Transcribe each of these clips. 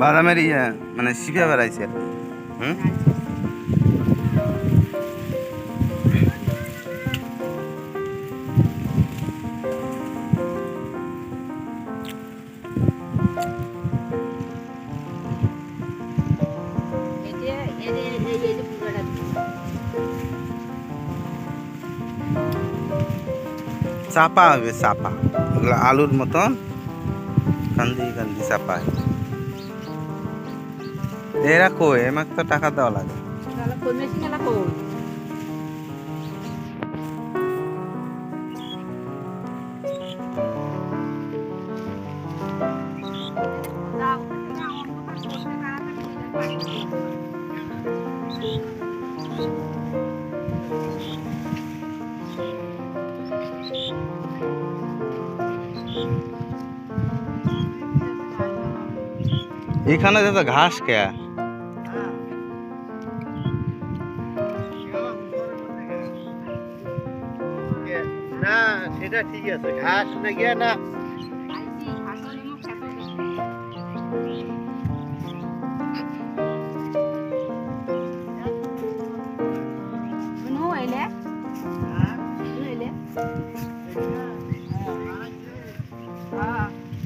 বাদামের ইয়ে মানে শিখে বেড়াইছে হুম? চাপা হবে চাপা। এগুলো আলুর মতন কান্দি কান্দি চাপা এরা কই এমাক তো টাকা দেওয়া লাগে। গেলা কই? এখানে তো ঘাস কে? না সেটা ঠিক আছে। ঘাস না গিয়া না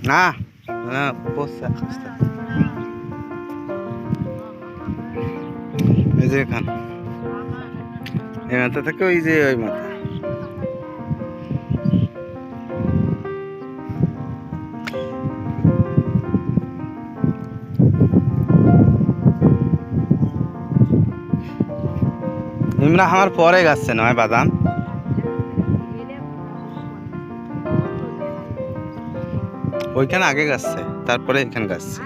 না না এই যে এখান। এই থেকে ওই যে ওই মাথা। আমার পরে গাছছে নয় বাদাম। ওইখানে আগে গাছছে তারপরে এখানে গাছছে।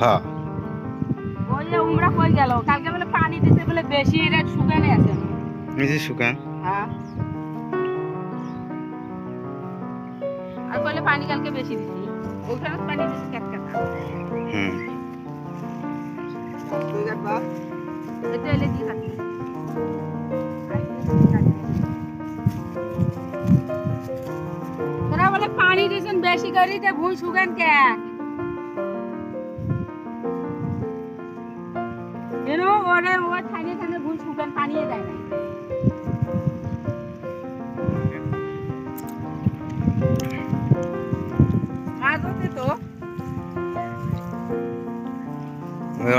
হ্যাঁ। ওই উমরা কই গেল? কালকে বলে পানি দিতে বলে বেশি শুকানে আছে। শুকান। হ্যাঁ। আর বলে পানি কালকে বেশি দিছি। ওখানে পানি দিছি কাট কাটা হুম। এটা এলে খাচ্ছি পানি দিছেন বেশি করে তে ভুঁই শুকান কে?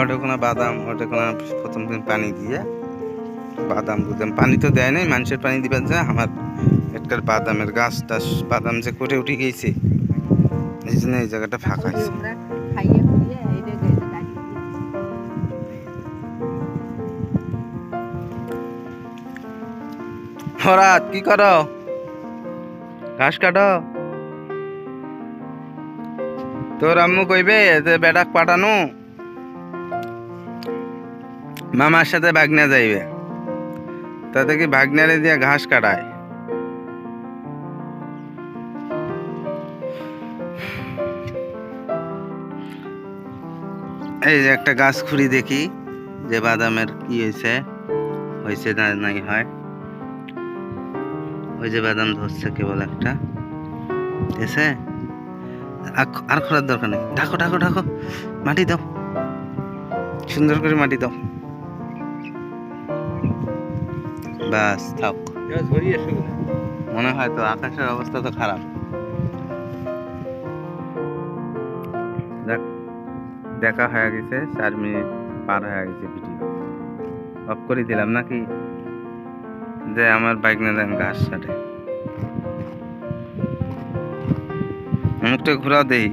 ওটা কোনো বাদাম, ওটা কোনো প্রথম দিন পানি দিয়ে বাদাম বুদাম। পানি তো দেয় নাই, মানুষের পানি দিবেন যা, আমার একটার বাদামের গাছ টাছ বাদাম যে করে উঠে গেছে এই জন্য এই জায়গাটা ফাঁকা আছে। কি করো? ঘাস কাটো। তোর আম্মু কইবে যে বেটাক পাঠানো। মামার সাথে ভাগনা যাইবে। তাতে কি ভাগনারে দিয়ে ঘাস কাটায়? এই যে একটা গাছ খুঁড়ি দেখি যে বাদামের কি হয়েছে হয়েছে না নাই হয়। ওই যে বাদাম ধরছে কেবল একটা। এসে? আর খোলার দরকার নেই। ঢাকো ঢাকো ঢাকো। মাটি দাও। সুন্দর করে মাটি দাও। বাস থাক। মনে হয় তো আকাশের অবস্থা তো খারাপ। দেখ। দেখা হয়ে গেছে, চার মিনিট পার হয়ে গেছে ভিডিও অফ করে দিলাম নাকি? যে আমার বাইক না দেন গাছ সাথে মুখটা ঘুরা দেই।